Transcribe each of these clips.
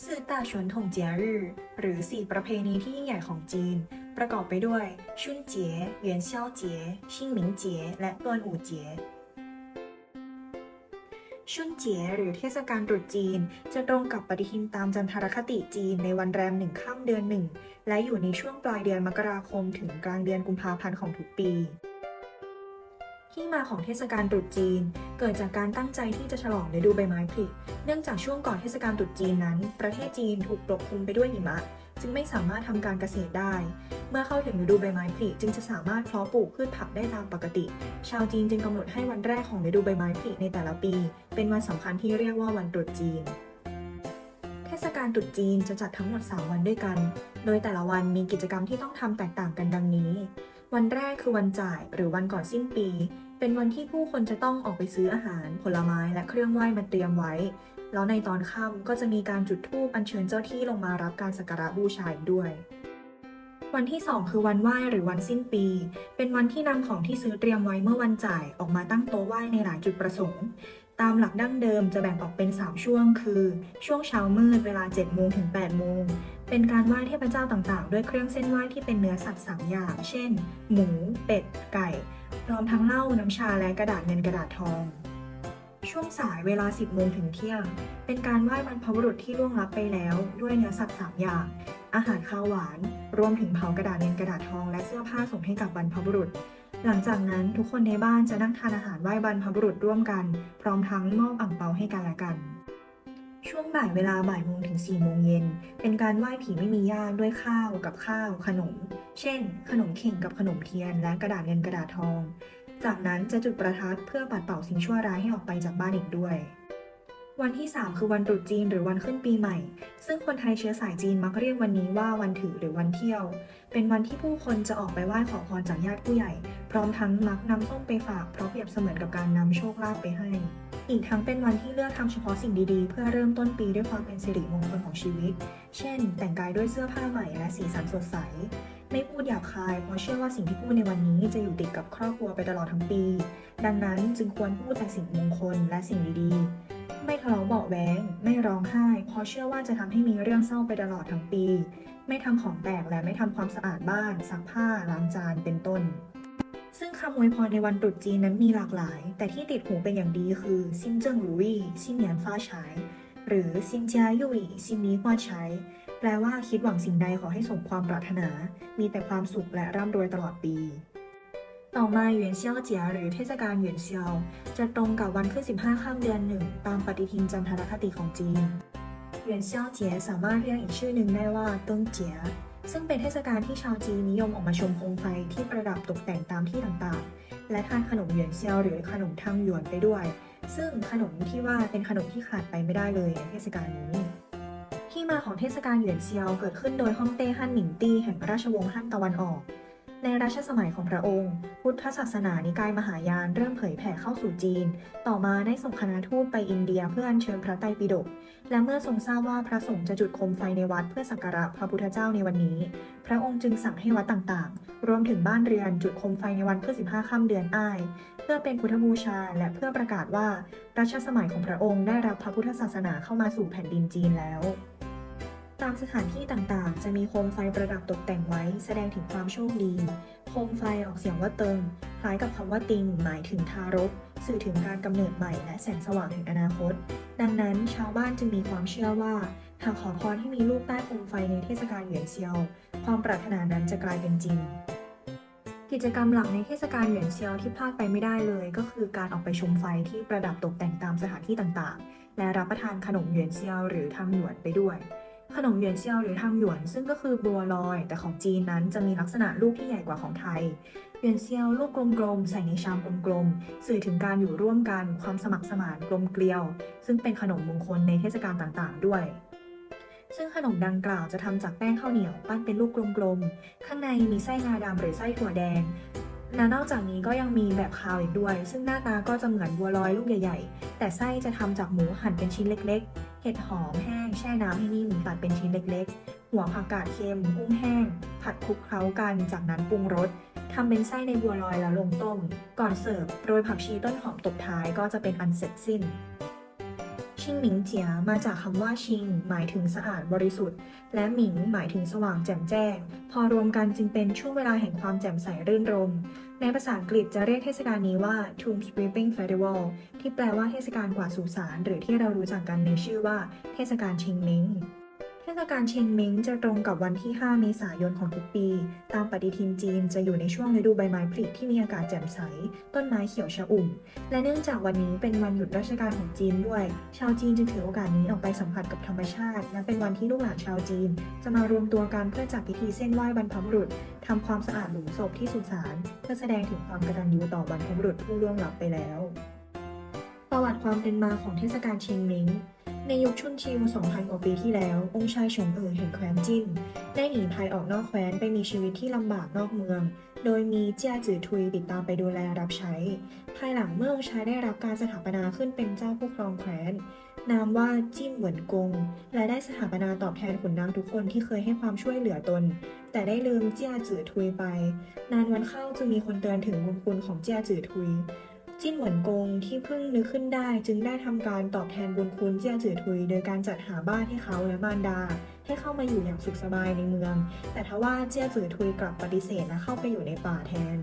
สื่อตาฉวนถงเจียรื่อหรือสี่ประเพณีที่ยิ่งใหญ่ของจีน ประกอบไปด้วย ชุนเจี๋ยเหวียนเซี่ยวเจี๋ยชิงหมิงเจี๋ยและตวนอู่เจี๋ยชุนเจี๋ยหรือเทศกาลตรุษจีน จะตรงกับปฏิทินตามจันทรคติจีนในวันแรมหนึ่งค่ำเดือนหนึ่ง และอยู่ในช่วงปลายเดือนมกราคมถึงกลางเดือนกุมภาพันธ์ของทุกปี ที่มาของเทศกาลตรุษจีน เกิดจากการตั้งใจที่จะฉลองฤดูใบไม้ผลิเนื่องจากช่วงก่อนเทศกาลตรุษจีนนั้น ประเทศจีนถูกปกคลุมไปด้วยหิมะ จึงไม่สามารถทำการเกษตรได้ เมื่อเข้าถึงฤดูใบไม้ผลิจึงจะสามารถเพาะปลูกพืชผักได้ตามปกติ ชาวจีนจึงกำหนดให้วันแรกของฤดูใบไม้ผลิในแต่ละปี เป็นวันสำคัญที่เรียกว่าวันตรุษจีนเทศกาลตรุษจีนจะจัดทั้งหมด 3 วันด้วยกัน โดยแต่ละวันมีกิจกรรมที่ต้องทำแตกต่างกันดังนี้ วันแรกคือวันจ่ายหรือวันก่อนสิ้นปี เป็นวันที่ผู้คนจะต้องออกไปซื้ออาหาร ผลไม้และเครื่องไหว้มาเตรียมไว้ แล้วในตอนค่ำก็จะมีการจุดธูปอัญเชิญเจ้าที่ลงมารับการสักการะบูชาด้วย วันที่ 2 คือวันไหว้หรือวันสิ้นปี เป็นวันที่นำของที่ซื้อเตรียมไว้เมื่อวันจ่ายออกมาตั้งโต๊ะไหว้ในหลายจุดประสงค์ ตามหลักดั้งเดิมจะแบ่งออกเป็น 3 ช่วง คือ ช่วงเช้ามืดเวลา 7 โมงถึง 8 โมง เป็นการไหว้เทพเจ้าต่างๆ ด้วยเครื่องเส้นไหว้ที่เป็นเนื้อสัตว์สามอย่าง เช่น หมู เป็ด ไก่ พร้อมทั้งเหล้า น้ำชา และกระดาษเงินกระดาษทอง ช่วงสายเวลา 10 โมงถึงเที่ยง เป็นการไหว้บรรพบุรุษที่ล่วงลับไปแล้ว ด้วยเนื้อสัตว์สามอย่าง อาหารข้าวหวาน รวมถึงเผากระดาษเงินกระดาษทอง และเสื้อผ้าส่งให้กับบรรพบุรุษ หลังจากนั้นทุกคนในบ้านจะนั่งทานอาหารไหว้บรรพบุรุษร่วมกัน พร้อมทั้งมอบอ่างเปาให้กันและกัน ช่วงบ่ายเวลาบ่ายโมงถึง4โมงเย็น เป็นการไหว้ผีไม่มีญาติด้วยข้าวกับข้าว ขนม เช่น ขนมเข่งกับขนมเทียน และกระดาษเงินกระดาษทอง จากนั้นจะจุดประทัดเพื่อปัดเป่าสิ่งชั่วร้ายให้ออกไปจากบ้านอีกด้วย วันที่ 3 คือวันตรุษจีนหรือวันขึ้นปีใหม่ ซึ่งคนไทยเชื้อสายจีนมักเรียกวันนี้ว่าวันถือหรือวันเที่ยว เป็นวันที่ผู้คนจะออกไปไหว้ขอพรจากญาติผู้ใหญ่ พร้อมทั้งมักนำส้มไปฝากเพราะเปรียบเสมือนกับการนำโชคลาภไปให้ อีกทั้งเป็นวันที่เลือกทำเฉพาะสิ่งดีๆ เพื่อเริ่มต้นปีด้วยความเป็นสิริมงคลของชีวิต เช่น แต่งกายด้วยเสื้อผ้าใหม่และสีสันสดใส ไม่พูดหยาบคาย เพราะเชื่อว่าสิ่งที่พูดในวันนี้จะอยู่ติดกับครอบครัวไปตลอดทั้งปี ดังนั้นจึงควรพูดแต่สิ่งมงคลและสิ่งดีๆ ไม่ทะเลาะเบาะแวงไม่ร้องไห้ เพราะเชื่อว่าจะทำให้มีเรื่องเศร้าไปตลอดทั้งปี ไม่ทำของแตกและไม่ทำความสะอาดบ้านซักผ้าล้างจานเป็นต้น ซึ่งคำอวยพรในวันตรุษจีนนั้นมีหลากหลาย แต่ที่ติดหูเป็นอย่างดีคือซินเจิ้งหรูวี่ซินเหนียนฟ้าฉาย หรือซินจายุยซินนี้กว่าใช้ แปลว่าคิดหวังสิ่งใดขอให้สมความปรารถนา มีแต่ความสุขและร่ำรวยตลอดปี ต่อมาเหวียนเซี่ยวเจียหรือเทศกาลเหวียนเซียว จะตรงกับวันขึ้น 15 ข้ามเดือนหนึ่งตามปฏิทินจันทรคติของจีนเหวียนเซี่ยวเจียสามารถเรียกอีกชื่อหนึ่งได้ว่าเติ้งเจียซึ่งเป็นเทศกาลที่ชาวจีนนิยมออกมาชมโคมไฟที่ประดับตกแต่งตามที่ต่างๆ และทานขนมเหวียนเซียวหรือขนมทางหยวนไปด้วย ซึ่งขนมที่ว่าเป็นขนมที่ขาดไปไม่ได้เลยในเทศกาลนี้ที่มาของเทศกาลเหวียนเซียวเกิดขึ้นโดยฮ่องเต้ฮั่นหนิงตี้แห่งราชวงศ์ฮั่นตะวันออก ในรัชสมัยของพระองค์ พุทธศาสนานิกายมหายานเริ่มเผยแผ่เข้าสู่จีน ต่อมาได้ส่งคณะทูตไปอินเดียเพื่ออัญเชิญพระไตรปิฎก และเมื่อทรงทราบว่าพระสงฆ์จะจุดโคมไฟในวัดเพื่อสักการะพระพุทธเจ้าในวันนี้ พระองค์จึงสั่งให้วัดต่างๆ รวมถึงบ้านเรือนจุดโคมไฟในวันขึ้น15ค่ำเดือนอ้าย เพื่อเป็นพุทธบูชาและเพื่อประกาศว่ารัชสมัยของพระองค์ได้รับพระพุทธศาสนาเข้ามาสู่แผ่นดินจีนแล้ว ตามสถานที่ต่างๆ จะมีโคมไฟประดับตกแต่งไว้ แสดงถึงความโชคดี โคมไฟออกเสียงว่าเติง คล้ายกับคำว่าติง หมายถึงทารก สื่อถึงการกำเนิดใหม่และแสงสว่างแห่งอนาคต ดังนั้นชาวบ้านจึงมีความเชื่อว่าหากขอพรให้มีลูกใต้โคมไฟในเทศกาลเหวียนเซียว ความปรารถนานั้นจะกลายเป็นจริง กิจกรรมหลักในเทศกาลเหวียนเซียวที่พลาดไปไม่ได้เลย ก็คือการออกไปชมไฟที่ประดับตกแต่งตามสถานที่ต่างๆ และรับประทานขนมเหวียนเซียวหรือทำหยวนไปด้วย ขนมเหวียนเซียวหรือทำหยวน ซึ่งก็คือบัวลอย แต่ของจีนนั้นจะมีลักษณะลูกที่ใหญ่กว่าของไทยเหวียนเซียวลูกกลมๆ ใส่ในชามกลมๆ สื่อถึงการอยู่ร่วมกันความสมัครสมานกลมเกลียว ซึ่งเป็นขนมมงคลในเทศกาลต่างๆ ด้วย ซึ่งขนมดังกล่าวจะทำจากแป้งข้าวเหนียว ปั้นเป็นลูกกลมๆ ข้างในมีไส้งาดำหรือไส้ถั่วแดง และนอกจากนี้ก็ยังมีแบบคาวอีกด้วย ซึ่งหน้าตาก็จะเหมือนบัวลอยลูกใหญ่ ๆ แต่ไส้จะทำจากหมูหั่นเป็นชิ้นเล็ก ๆ เห็ดหอมแห้งแช่น้ำให้นิ่มตัดเป็นชิ้นเล็ก ๆ หัวผักกาดเค็มกุ้งแห้ง ผัดคลุกเคล้ากันจากนั้นปรุงรสทำเป็นไส้ในบัวลอยแล้วลงต้ม ก่อนเสิร์ฟโรยผักชีต้นหอมตบท้ายก็จะเป็นอันเสร็จสิ้น ชิงหมิงเจียมาจากคำว่าชิง หมายถึงสะอาดบริสุทธิ์ และหมิงหมายถึงสว่างแจ่มแจ้ง พอรวมกันจึงเป็นช่วงเวลาแห่งความแจ่มใสรื่นรม ในภาษาอังกฤษจะเรียกเทศกาลนี้ว่า Tomb Sweeping Festival ที่แปลว่าเทศกาลกวาดสุสานหรือที่เรารู้จักกันในชื่อว่า เทศกาลชิงหมิง เทศกาลเชงเม้งจะตรงกับวันที่ 5 เมษายนของทุกปี ตามปฏิทินจีนจะอยู่ในช่วงฤดูใบไม้ผลิที่มีอากาศแจ่มใส ต้นไม้เขียวชอุ่ม และเนื่องจากวันนี้เป็นวันหยุดราชการของจีนด้วย ชาวจีนจึงถือโอกาสนี้ออกไปสัมผัสกับธรรมชาติ และเป็นวันที่ลูกหลานชาวจีน จะมารวมตัวกันเพื่อจัดพิธีเส้นไหว้บรรพบุรุษทำความสะอาดหลุมศพที่สุสาน เพื่อแสดงถึงความกตัญญูต่อบรรพบุรุษผู้ล่วงลับไปแล้ว ประวัติความเป็นมาของเทศกาลเชงเม้ง ในยุคชุนชิว 2,000 กว่าปีที่แล้ว องค์ชายฉงเอ๋อแห่งแคว้นจิ้น ได้หนีภัยออกนอกแคว้นไปมีชีวิตที่ลำบากนอกเมือง โดยมีเจียจือทุยติดตามไปดูแลรับใช้ ภายหลังเมื่อองค์ชายได้รับการสถาปนาขึ้นเป็นเจ้าผู้ครองแคว้น นามว่าจิ้นเหวินกง และได้สถาปนาตอบแทนขุนนางทุกคนที่เคยให้ความช่วยเหลือตน แต่ได้ลืมเจียจือทุยไป นานวันเข้าจึงมีคนเตือนถึงบุญคุณของเจียจือทุย จิ้นเหวินกงที่เพิ่งนึกขึ้นได้จึงได้ทำการตอบแทนบุญคุณเจียจือทุย โดยการจัดหาบ้านให้เขาและมารดา ให้เข้ามาอยู่อย่างสุขสบายในเมือง แต่ทว่าเจียจือทุยกลับปฏิเสธและเข้าไปอยู่ในป่าแทน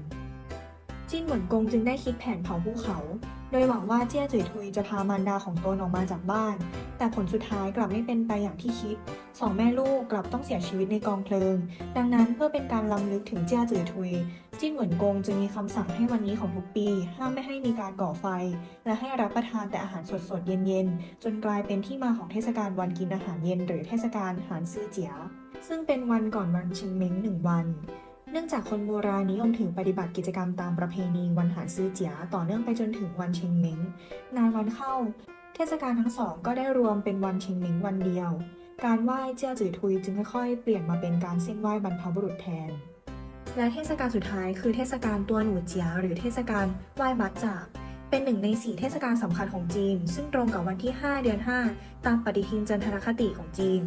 จิ้นเหวินกงจึงได้คิดแผนเผาภูเขา โดยหวังว่าเจี้ยจือทุยจะพามารดาของตนออกมาจากบ้าน แต่ผลสุดท้ายกลับไม่เป็นไปอย่างที่คิด สองแม่ลูกกลับต้องเสียชีวิตในกองเพลิง ดังนั้นเพื่อเป็นการล้ำลึกถึงเจี้ยจือทุย จิ้นเหวินกงจึงมีคำสั่งให้วันนี้ของทุกปี ห้ามไม่ให้มีการก่อไฟ และให้รับประทานแต่อาหารสดๆเย็นๆ จนกลายเป็นที่มาของเทศกาลวันกินอาหารเย็น หรือเทศกาลหานซื่อเจียซึ่งเป็นวันก่อนวันชิงเม้งหนึ่งวัน เนื่องจากคนโบราณนิยมถือปฏิบัติกิจกรรมตามประเพณีวันหานซื้อเจียต่อเนื่องไปจนถึงวันเชงเม้งนานวันเข้า เทศกาลทั้งสองก็ได้รวมเป็นวันเชงเม้งวันเดียว การไหว้เจ้าจือทุยจึงค่อยๆ เปลี่ยนมาเป็นการเส้นไหว้บรรพบุรุษแทน และเทศกาลสุดท้ายคือเทศกาลตัวหนูเจียหรือเทศกาลไหว้บัตจากเป็นหนึ่งในสี่เทศกาลสำคัญของจีน ซึ่งตรงกับวันที่ 5 เดือน 5 ตามปฏิทินจันทรคติของจีน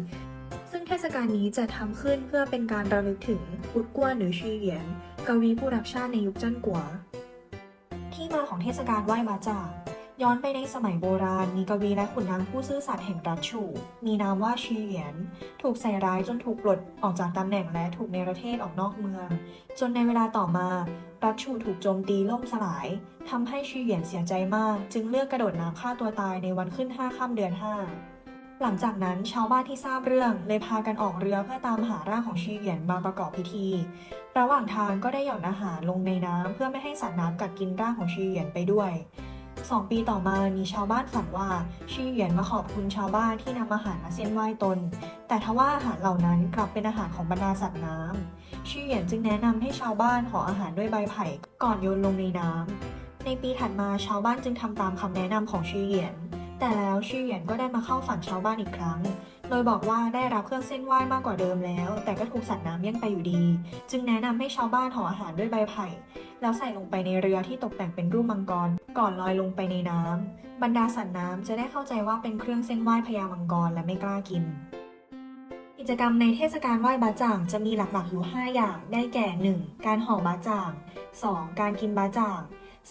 ซึ่งเทศกาลนี้จะทำขึ้นเพื่อเป็นการระลึกถึงอุดกัวหรือชีเหวียน กวีผู้รักชาติในยุคเจิ้นกัว ที่มาของเทศกาลไหว้บาจางย้อนไปในสมัยโบราณ มีกวีและขุนนางผู้ซื่อสัตย์แห่งรัชฉูมีนามว่าชีเหวียน ถูกใส่ร้ายจนถูกปลดออกจากตำแหน่งและถูกเนรเทศออกนอกเมือง จนในเวลาต่อมา รัชฉูถูกโจมตีล่มสลายทำให้ชีเหวียนเสียใจมาก จึงเลือกกระโดดน้ำฆ่าตัวตายในวันขึ้นห้าค่ำเดือนห้า หลังจากนั้นชาวบ้านที่ทราบเรื่องเลยพากันออกเรือเพื่อตามหาร่างของชีเหยียนมาประกอบพิธี ระหว่างทางก็ได้หย่อนอาหารลงในน้ำเพื่อไม่ให้สัตว์น้ำกัดกินร่างของชีเหยียนไปด้วยสองปีต่อมามีชาวบ้านฝันว่าชีเหยียนมาขอบคุณชาวบ้านที่นำอาหารมาเส้นไหว้ตน แต่ทว่าอาหารเหล่านั้นกลับเป็นอาหารของบรรดาสัตว์น้ำชีเหยียนจึงแนะนำให้ชาวบ้านห่ออาหารด้วยใบไผ่ก่อนโยนลงในน้ำในปีถัดมาชาวบ้านจึงทำตามคำแนะนำของชีเหยียน แต่แล้วชื่อเหยียนก็ได้มาเข้าฝันชาวบ้านอีกครั้ง โดยบอกว่าได้รับเครื่องเส้นไหว้มากกว่าเดิมแล้ว แต่ก็ถูกสัตว์น้ำแย่งไปอยู่ดี จึงแนะนำให้ชาวบ้านห่ออาหารด้วยใบไผ่ แล้วใส่ลงไปในเรือที่ตกแต่งเป็นรูปมังกร ก่อนลอยลงไปในน้ำบรรดาสัตว์น้ำจะได้เข้าใจว่าเป็นเครื่องเส้นไหว้พญามังกรและไม่กล้ากิน กิจกรรมในเทศกาลไหว้บาจ่างจะมีหลักๆอยู่ 5 อย่าง ได้แก่ 1. การห่อบาจ่าง 2. การกินบาจ่าง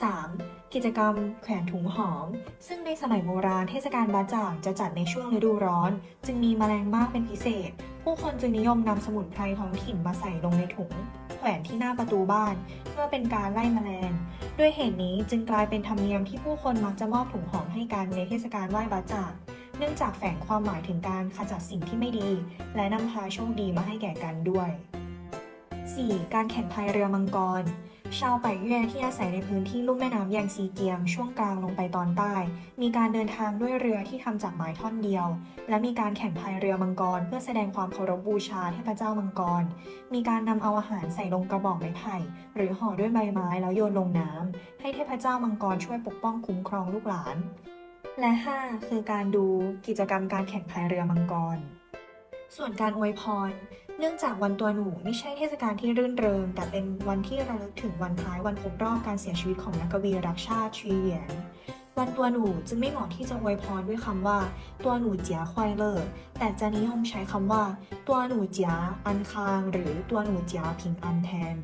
3. กิจกรรมแขวนถุงหอม ซึ่งในสมัยโบราณเทศกาลบาจ่างจะจัดในช่วงฤดูร้อน จึงมีแมลงมากเป็นพิเศษ ผู้คนจึงนิยมนำสมุนไพรท้องถิ่นมาใส่ลงในถุง แขวนที่หน้าประตูบ้าน เพื่อเป็นการไล่แมลง ด้วยเหตุนี้จึงกลายเป็นธรรมเนียมที่ผู้คนมักจะมอบถุงหอมให้กันในเทศกาลไหว้บาจ่างเนื่องจากแฝงความหมายถึงการขจัดสิ่งที่ไม่ดี และนำพาโชคดีมาให้แก่กันด้วย 4. การแข่งพายเรือมังกร ชาวไปเย่ที่อาศัยในพื้นที่ลุ่มแม่น้ำแยงซีเกียง ช่วงกลางลงไปตอนใต้ มีการเดินทางด้วยเรือที่ทำจากไม้ท่อนเดียว และมีการแข่งพายเรือมังกร เพื่อแสดงความเคารพบูชาเทพเจ้ามังกร มีการนำเอาอาหารใส่ลงกระบอกไม้ไผ่หรือห่อด้วยใบไม้แล้วโยนลงน้ำให้เทพเจ้ามังกรช่วยปกป้องคุ้มครองลูกหลาน และ 5 คือการดูกิจกรรมการแข่งพายเรือมังกรส่วนการอวยพร เนื่องจากวันตัวหนูไม่ใช่เทศกาลที่รื่นเริง แต่เป็นวันที่ระลึกถึงวันคล้ายวันครบรอบการเสียชีวิตของนักกวีรักชาติชีเหวียนวันตัวหนูจึงไม่เหมาะที่จะอวยพรด้วยคำว่า ตัวหนูเจียควายเลอร์แต่จะนิยมใช้คำว่า ตัวหนูเจียอันคาง หรือตัวหนูเจียผิงอันแทน